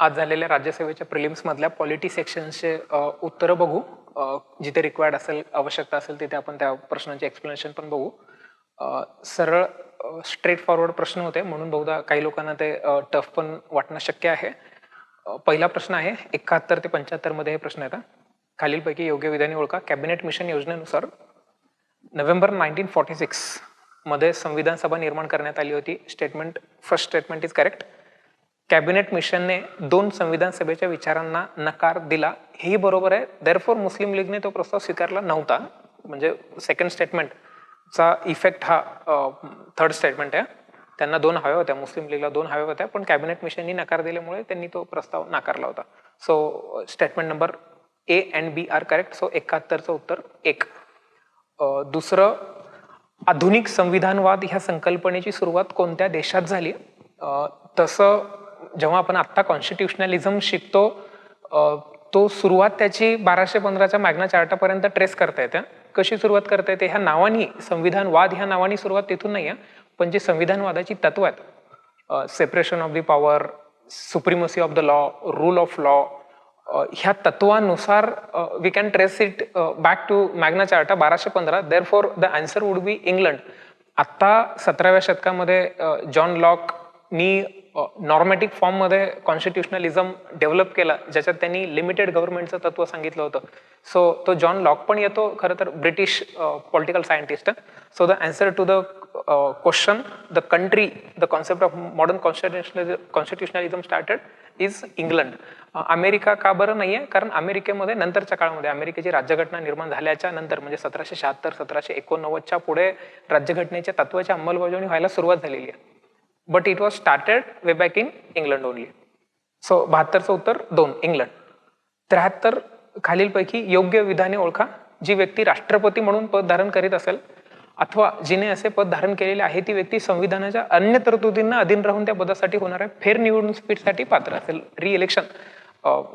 आज झालेल्या राज्यसेवेच्या प्रिलिम्समधल्या पॉलिटी सेक्शनचे उत्तरं बघू. जिथे रिक्वायर्ड असेल आवश्यकता असेल तिथे आपण त्या प्रश्नांचे एक्सप्लेनेशन पण बघू. सरळ स्ट्रेट फॉरवर्ड प्रश्न होते. म्हणून बहुधा काही लोकांना ते टफ पण वाटणं शक्य आहे. पहिला प्रश्न आहे एकाहत्तर ते पंच्याहत्तरमध्ये हे प्रश्न येतात खालीलपैकी योग्य विधाने ओळखा. कॅबिनेट मिशन योजनेनुसार नोव्हेंबर नाईन्टीन फॉर्टी सिक्समध्ये संविधान सभा निर्माण करण्यात आली होती. Statement first statement is correct cabinet मिशनने दोन संविधान सभेच्या विचारांना नकार दिला. हेही बरोबर आहे. देअरफॉर मुस्लिम लीगने तो प्रस्ताव स्वीकारला नव्हता. म्हणजे सेकंड स्टेटमेंटचा इफेक्ट हा थर्ड स्टेटमेंट आहे. त्यांना दोन हव्या होत्या. मुस्लिम लीगला दोन हव्या होत्या. पण कॅबिनेट मिशननी नकार दिल्यामुळे त्यांनी तो प्रस्ताव नाकारला होता. So statement number A and B are correct so एकाहत्तरचं उत्तर एक. दुसरं आधुनिक संविधानवाद ह्या संकल्पनेची सुरुवात कोणत्या देशात झाली? तसं जेव्हा आपण आत्ता कॉन्स्टिट्युशनलिझम शिकतो तो सुरुवात त्याची बाराशे पंधराच्या मॅग्ना चार्टापर्यंत ट्रेस करता येते. कशी सुरुवात करता येते? ह्या नावानी संविधानवाद ह्या नावानी सुरुवात तिथून नाही आहे पण जे संविधानवादाची तत्व आहेत separation of the power supremacy of the law rule of law ह्या तत्वानुसार we can trace it back to Magna Carta बाराशे पंधरा. Therefore the answer would be England आत्ता सतराव्या शतकामध्ये जॉन लॉकनी नॉर्मॅटिक फॉर्ममध्ये कॉन्स्टिट्युशनलिझम डेव्हलप केला ज्याच्यात त्यांनी लिमिटेड गव्हर्नमेंटचं तत्व सांगितलं होतं. सो तो जॉन लॉक पण येतो खरं तर British political scientist so the answer to the question the country the concept of modern constitutional constitutionalism started is England America का बरं नाही आहे कारण अमेरिकेमध्ये नंतरच्या काळामध्ये अमेरिकेची राज्यघटना निर्माण झाल्याच्यानंतर म्हणजे सतराशे शहात्तर सतराशे एकोणनव्वदच्या पुढे राज्यघटनेच्या तत्वाची अंमलबजावणी व्हायला सुरुवात झालेली आहे. But it was started way back in England only so बहात्तरचं उत्तर दोन इंग्लंड त्र्याहत्तर खालीलपैकी योग्य विधाने ओळखा जी व्यक्ती राष्ट्रपती म्हणून पद धारण करीत असेल अथवा जिने असे पद धारण केलेले आहे ती व्यक्ती संविधानाच्या अन्य तरतुदींना अधीन राहून त्या पदासाठी होणाऱ्या फेरनिवडणुकीसाठी पात्र असेल. रि इलेक्शन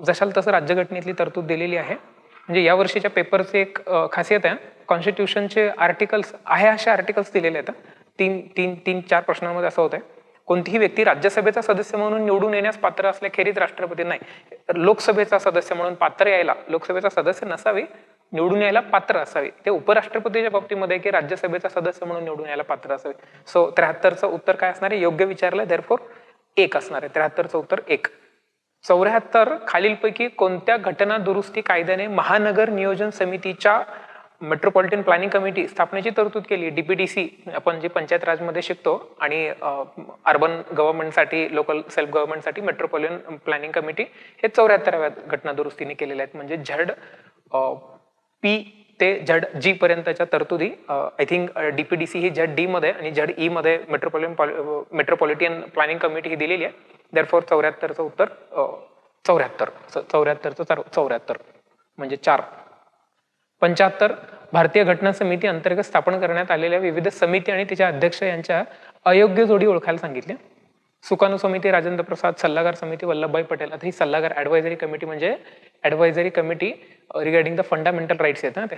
जशाल तसं राज्यघटनेतली तरतूद दिलेली आहे. म्हणजे या वर्षीच्या पेपरची एक खासियत आहे. कॉन्स्टिट्यूशनचे आर्टिकल्स आहे असे आर्टिकल्स दिलेले आहेत. तीन तीन तीन चार प्रश्नांमध्ये असं होतंय. कोणतीही व्यक्ती राज्यसभेचा सदस्य म्हणून निवडून येण्यास पात्र असल्याखेरीज राष्ट्रपती नाही. लोकसभेचा सदस्य म्हणून पात्र यायला लोकसभेचा सदस्य नसावे निवडून यायला पात्र असावे. ते उपराष्ट्रपतीच्या बाबतीमध्ये की राज्यसभेचा सदस्य म्हणून निवडून यायला पात्र असावे. सो त्र्याहत्तरचं उत्तर काय असणार आहे? योग्य विचारलं देअरफोर एक असणार आहे. त्र्याहत्तरचं उत्तर एक. चौऱ्याहत्तर खालीलपैकी कोणत्या घटना दुरुस्ती कायद्याने महानगर नियोजन समितीच्या मेट्रोपॉलिटन प्लॅनिंग कमिटी स्थापनेची तरतूद केली. डीपीडीसी आपण जे पंचायत राजमध्ये शिकतो आणि अर्बन गव्हर्नमेंटसाठी लोकल सेल्फ गव्हर्नमेंटसाठी मेट्रोपॉलिटन प्लॅनिंग कमिटी हे चौऱ्याहत्तराव्या घटना दुरुस्तीने केलेल्या आहेत. म्हणजे झड पी ते झड जी पर्यंतच्या तरतुदी आय थिंक डीपीडीसी ही झड डी मध्ये आणि झड ई मध्ये मेट्रोपॉलिटन मेट्रोपॉलिटन प्लॅनिंग कमिटी ही दिलेली आहे. देअरफॉर चौऱ्याहत्तरचं उत्तर चौऱ्याहत्तर. चौऱ्याहत्तरचं चौऱ्याहत्तर. म्हणजे चार. पंच्याहत्तर भारतीय घटना समिती अंतर्गत स्थापन करण्यात आलेल्या विविध समिती आणि तिच्या अध्यक्ष यांच्या अयोग्य जोडी ओळखायला सांगितल्या. सुकाणू समिती राजेंद्र प्रसाद सल्लागार समिती वल्लभभाई पटेल आता ही सल्लागार ऍडवायझरी कमिटी म्हणजे advisory committee regarding the fundamental rights आहेत ना ते.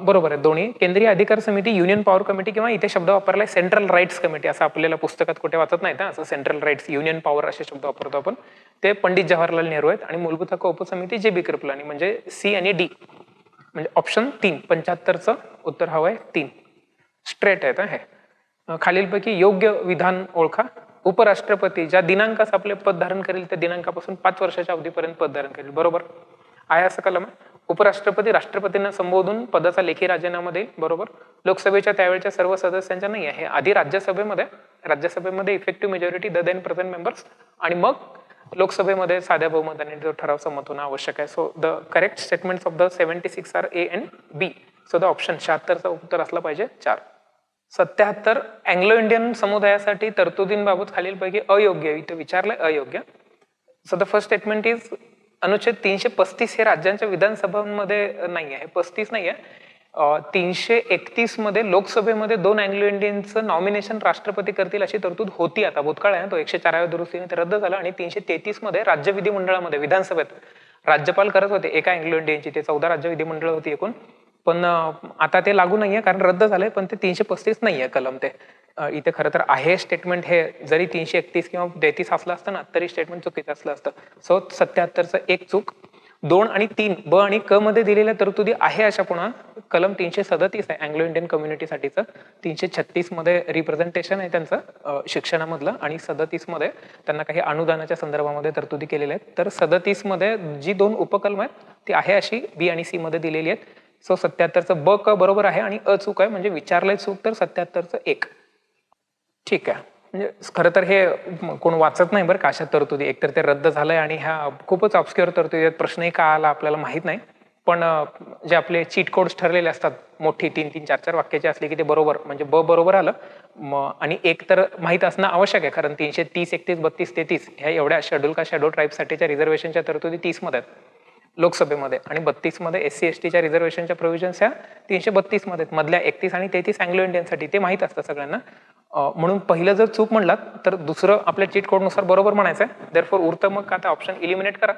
बरोबर आहे दोन्ही. केंद्रीय अधिकार समिती युनियन पॉवर कमिटी किंवा इथे शब्द वापरलाय सेंट्रल राईट्स कमिटी असं आपल्याला पुस्तकात कुठे वाचत नाही ना असं सेंट्रल राईट्स युनियन पॉवर असे शब्द वापरतो आपण. ते पंडित जवाहरलाल नेहरू आहेत आणि मूलभूत हक्क उपसमिती जे बी कृपलानी म्हणजे सी आणि डी. म्हणजे ऑप्शन तीन पंच्याहत्तरचं उत्तर हवं आहे तीन. स्ट्रेट आहेत हे खालीलपैकी योग्य विधान ओळखा. उपराष्ट्रपती ज्या दिनांकास आपले पद धारण करेल त्या दिनांकापासून पाच वर्षाच्या अवधीपर्यंत पद धारण करेल. बरोबर? आहे असं कलम? आहे उपराष्ट्रपती राष्ट्रपतींना संबोधून पदाचा लेखी राजीनामा देईल. बरोबर? लोकसभेच्या त्यावेळच्या सर्व सदस्यांच्या नाही आहे. आधी राज्यसभेमध्ये राज्यसभेमध्ये effective majority the then present members आणि मग लोकसभेमध्ये साध्या बहुमताने जो ठराव संमत होणं आवश्यक आहे. So the correct statements of the seventy six are A and B so the option शहात्तरचा उत्तर असलं पाहिजे चार. सत्याहत्तर अँग्लो इंडियन समुदायासाठी तरतुदींबाबत खालीलपैकी अयोग्य इथं विचारलंय अयोग्य. So the first statement is अनुच्छेद तीनशे पस्तीस हे राज्यांच्या विधानसभांमध्ये नाही आहे पस्तीस नाही आहे. तीनशे एकतीसमध्ये लोकसभेमध्ये दोन अँग्लो इंडियनचं नॉमिनेशन राष्ट्रपती करतील अशी तरतूद होती आता. भूतकाळ आहे ना, तो एकशे चाराव्या दुरुस्तीने ते रद्द झाला आणि तीनशे तेहतीसमध्ये राज्य विधिमंडळामध्ये विधानसभेत राज्यपाल करत होते. एका अँग्लो इंडियनची ते चौदा राज्य विधिमंडळ होती एकूण. पण आता ते लागू नाही आहे कारण रद्द झालंय पण ते तीनशे पस्तीस नाही आहे कलम ते. इथे खरं तर आहे स्टेटमेंट हे. जरी तीनशे एकतीस किंवा तेहतीस असलं असतं ना तरी स्टेटमेंट चुकीचं असलं असतं. सो सत्याहत्तरचं एक चूक दोन आणि तीन ब आणि क मध्ये दिलेल्या तरतुदी आहे अशा पुन्हा. कलम तीनशे सदतीस आहे अँग्लो इंडियन कम्युनिटीसाठीचं तीनशे छत्तीसमध्ये रिप्रेझेंटेशन आहे त्यांचं शिक्षणामधलं आणि सदतीसमध्ये त्यांना काही अनुदानाच्या संदर्भामध्ये तरतुदी केलेल्या आहेत. तर सदतीसमध्ये जी दोन उपकलम आहेत ती आहे अशी बी आणि सी मध्ये दिलेली आहेत. सो सत्याहत्तरचं ब क बरोबर आहे आणि अचूक आहे म्हणजे विचारलंय चूक तर सत्याहत्तरचं एक. ठीक आहे. म्हणजे खरं तर हे कोण वाचत नाही बरं का अशा तरतुदी. एकतर ते रद्द झालंय आणि ह्या खूपच ऑब्स्क्युअर तरतुदी आहेत. प्रश्नही का आला आपल्याला माहीत नाही. पण जे आपले चीट कोड्स ठरलेले असतात मोठी तीन तीन चार चार वाक्याचे असले की ते बरोबर म्हणजे ब बरोबर आलं. म- आणि एक तर माहीत असणं आवश्यक आहे कारण तीनशे तीस एकतीस बत्तीस तेहतीस ह्या एवढ्या शेड्यूल का शेड्यूल ट्राईबसाठीच्या रिझर्वेशनच्या तरतुदी तीसमध्ये आहेत. लोकसभेमध्ये आणि बत्तीसमध्ये एस सी एस टीच्या रिझर्वेशनच्या प्रोव्हिजन्स ह्या तीनशे बत्तीसमध्ये आहेत. मधल्या एकतीस आणि तेहतीस अँग्लो इंडियनसाठी ते माहीत असतं सगळ्यांना. म्हणून पहिलं जर चूक म्हणलात तर दुसरं आपल्या चीट कोडनुसार बरोबर म्हणायचं आहे देरफोर उरतं मग आता ऑप्शन इलिमिनेट करा.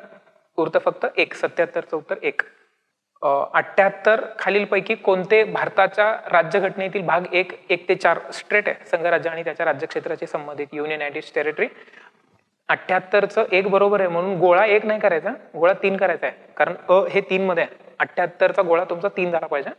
उरतं फक्त एक सत्याहत्तरचं उत्तर एक. अठ्याहत्तर खालीलपैकी कोणते भारताच्या राज्यघटनेतील भाग एक एक ते चार स्ट्रेट आहे? संघराज्य आणि त्याच्या राज्यक्षेत्राशी संबंधित युनियन युनायटेड टेरिटरी अठ्याहत्तरचं एक बरोबर आहे म्हणून गोळा एक नाही करायचा. गोळा तीन करायचा आहे. कारण अ हे तीन मध्ये आहे. अठ्याहत्तरचा गोळा तुमचा तीन झाला पाहिजे.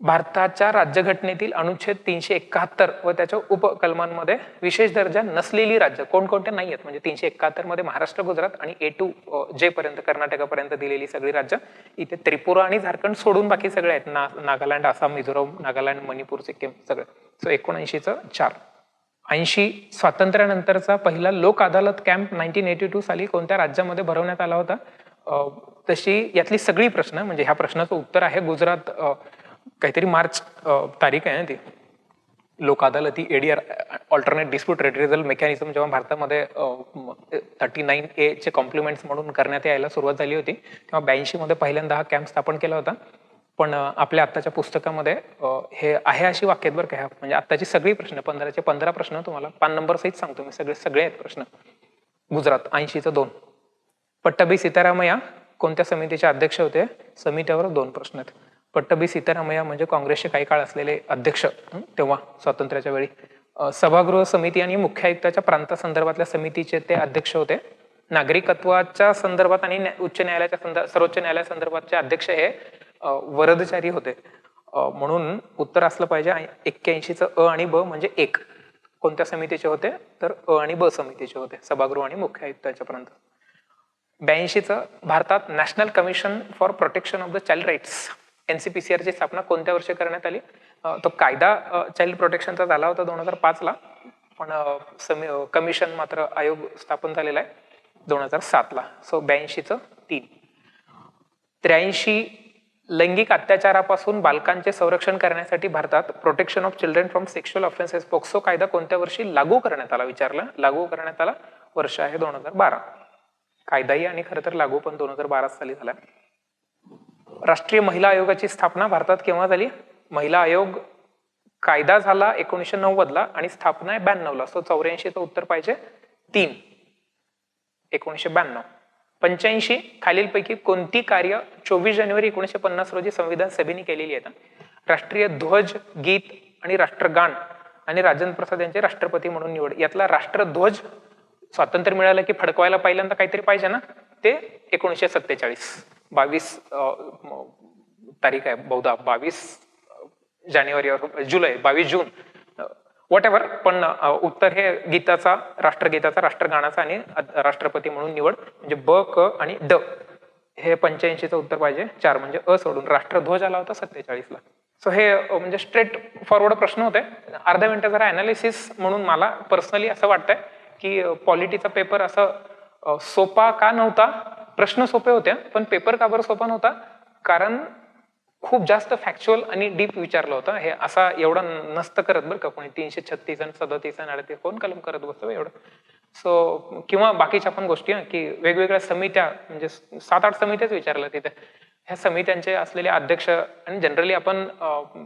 भारताच्या राज्यघटनेतील अनुच्छेद तीनशे एकाहत्तर व त्याच्या उपकलमांमध्ये विशेष दर्जा नसलेली राज्य कोणकोणते नाही आहेत म्हणजे तीनशे एकाहत्तरमध्ये महाराष्ट्र गुजरात आणि ए टू जे पर्यंत कर्नाटकापर्यंत दिलेली सगळी राज्य इथे त्रिपुरा आणि झारखंड सोडून बाकी सगळे आहेत. ना नागालँड आसाम मिझोराम नागालँड मणिपूर सिक्कीम सगळे. सो एकोणऐंशीचं चार. ऐंशी स्वातंत्र्यानंतरचा पहिला Lok Adalat camp nineteen eighty two साली कोणत्या राज्यामध्ये भरवण्यात आला होता? तशी यातली सगळी प्रश्न म्हणजे ह्या प्रश्नाचं उत्तर आहे गुजरात काहीतरी मार्च तारीख आहे ना ती. लोक अदालती ADR alternate dispute redressal mechanism जेव्हा भारतामध्ये थर्टी नाईन ए चे कॉम्प्लिमेंट्स म्हणून करण्यात यायला सुरुवात झाली होती तेव्हा ब्याऐंशीमध्ये पहिल्यांदा हा कॅम्प स्थापन केला होता. पण आपल्या आत्ताच्या पुस्तकामध्ये हे आहे अशी वाक्यात बरं काय म्हणजे आत्ताची सगळी प्रश्न पंधराचे पंधरा प्रश्न तुम्हाला पान नंबर सहित सांगतो मी सगळे सगळे आहेत प्रश्न. गुजरात ऐंशीचं दोन. पट्टबी सीतारामय्या कोणत्या समितीचे अध्यक्ष होते? समित्यावर दोन प्रश्न आहेत. पट्टभी सीतारामय्या म्हणजे काँग्रेसचे काही काळ असलेले अध्यक्ष तेव्हा स्वातंत्र्याच्या वेळी सभागृह समिती आणि मुख्य आयुक्ताच्या प्रांतासंदर्भातल्या समितीचे ते अध्यक्ष होते. नागरिकत्वाच्या संदर्भात आणि न्या- उच्च न्यायालयाच्या संदर्भ सर्वोच्च न्यायालयासंदर्भातचे अध्यक्ष हे वरदचारी होते. म्हणून उत्तर असलं पाहिजे एक्क्याऐंशीचं अ आणि ब म्हणजे एक. कोणत्या समितीचे होते? तर अ आणि ब समितीचे होते सभागृह आणि मुख्य आयुक्ताच्या पर्यंत ब्याऐंशीचं भारतात national commission for protection of the child rights NCPCR ची स्थापना कोणत्या वर्षी करण्यात आली? तो कायदा चाइल्ड प्रोटेक्शनचा झाला होता दोन हजार पाचला पण समी कमिशन मात्र आयोग स्थापन झालेला आहे दोन हजार सातला. सो ब्याऐंशीचं तीन. त्र्याऐंशी लैंगिक अत्याचारापासून बालकांचे संरक्षण करण्यासाठी भारतात protection of children from sexual offences POCSO कायदा कोणत्या वर्षी लागू करण्यात आला? विचारला. लागू करण्यात आला वर्ष आहे दोन हजार बारा. कायदाही आणि खरं तर लागू पण दोन हजार बारा साली झाला. राष्ट्रीय महिला आयोगाची स्थापना भारतात केव्हा झाली? महिला आयोग कायदा झाला एकोणीसशे नव्वदला आणि स्थापना आहे ब्याण्णवला. सो चौऱ्याऐंशीचं उत्तर पाहिजे. तीन. एकोणीसशे ब्याण्णव. पंच्याऐंशी खालीलपैकी कोणती कार्य चोवीस जानेवारी एकोणीसशे पन्नास रोजी संविधान सभेने केलेली आहेत? राष्ट्रीय ध्वज गीत आणि राष्ट्रगान आणि राजेंद्र प्रसाद यांचे राष्ट्रपती म्हणून निवड. यातला राष्ट्रध्वज स्वातंत्र्य मिळालं की फडकवायला पहिल्यांदा काहीतरी पाहिजे ना? ते एकोणीसशे सत्तेचाळीस. बावीस तारीख आहे बहुधा बावीस जानेवारी जुलै बावीस जून. वॉट एव्हर पण उत्तर हे गीताचा राष्ट्रगीताचा राष्ट्रगानाचा आणि राष्ट्रपती म्हणून निवड म्हणजे ब क आणि ड. हे पंच्याऐंशीचं उत्तर पाहिजे. चार म्हणजे अ सोडून. राष्ट्रध्वज आला होता सत्तेचाळीसला. सो हे म्हणजे स्ट्रेट फॉरवर्ड प्रश्न होते. अर्ध्या मिनिटं जरा अनालिसिस म्हणून मला पर्सनली असं वाटतंय की पॉलिटीचा पेपर असं सोपा का नव्हता? प्रश्न सोपे होत्या पण पेपर का बरं सोपा नव्हता? कारण खूप जास्त फॅक्च्युअल आणि डीप विचारलं होतं. हे असा एवढा नसतं करत बरं का कोणी. तीनशे छत्तीस आणि सदतीस आणि अडतीस. कोण कलम करत बसतो एवढं? सो किंवा बाकीच्या पण गोष्टी की वेगवेगळ्या समित्या म्हणजे सात आठ समित्याच विचारलं तिथे. ह्या समित्यांचे असलेले अध्यक्ष आणि जनरली आपण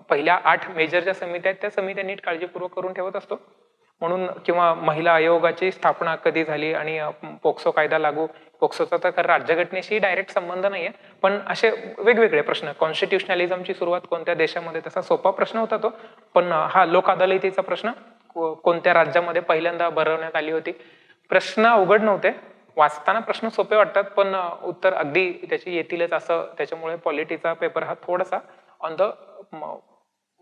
पहिल्या आठ मेजर ज्या समित्या आहेत त्या समित्या नीट काळजीपूर्वक करून ठेवत असतो. म्हणून किंवा महिला आयोगाची स्थापना कधी झाली आणि पोक्सो कायदा लागू पोक्सोचा तर राज्यघटनेशी डायरेक्ट संबंध नाहीये पण असे वेगवेगळे प्रश्न कॉन्स्टिट्युशनलिझमची सुरुवात कोणत्या देशामध्ये तसा सोपा प्रश्न होता तो पण हा लोक अदालतीचा प्रश्न को- कोणत्या राज्यामध्ये पहिल्यांदा भरवण्यात आली होती. प्रश्न अवघड नव्हते वाचताना प्रश्न सोपे वाटतात पण उत्तर अगदी त्याची येतीलच असं त्याच्यामुळे पॉलिटीचा पेपर हा थोडासा ऑन द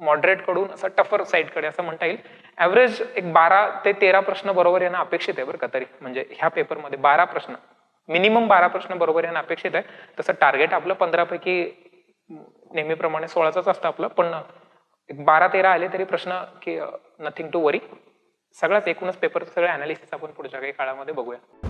मॉडरेटकडून असं टफर साईडकडे असं म्हणता येईल. ऍव्हरेज एक बारा ते तेरा प्रश्न बरोबर येणं अपेक्षित आहे बरं का तरी. म्हणजे ह्या पेपरमध्ये बारा प्रश्न मिनिमम बारा प्रश्न बरोबर येणं अपेक्षित आहे. तसं टार्गेट आपलं पंधरा पैकी नेहमीप्रमाणे सोळाचाच असतं आपलं पण एक बारा तेरा आले तरी प्रश्न की नथिंग टू वरी सगळाच एकूणच पेपर सगळे अनालिसिस आपण पुढच्या काही काळामध्ये बघूया.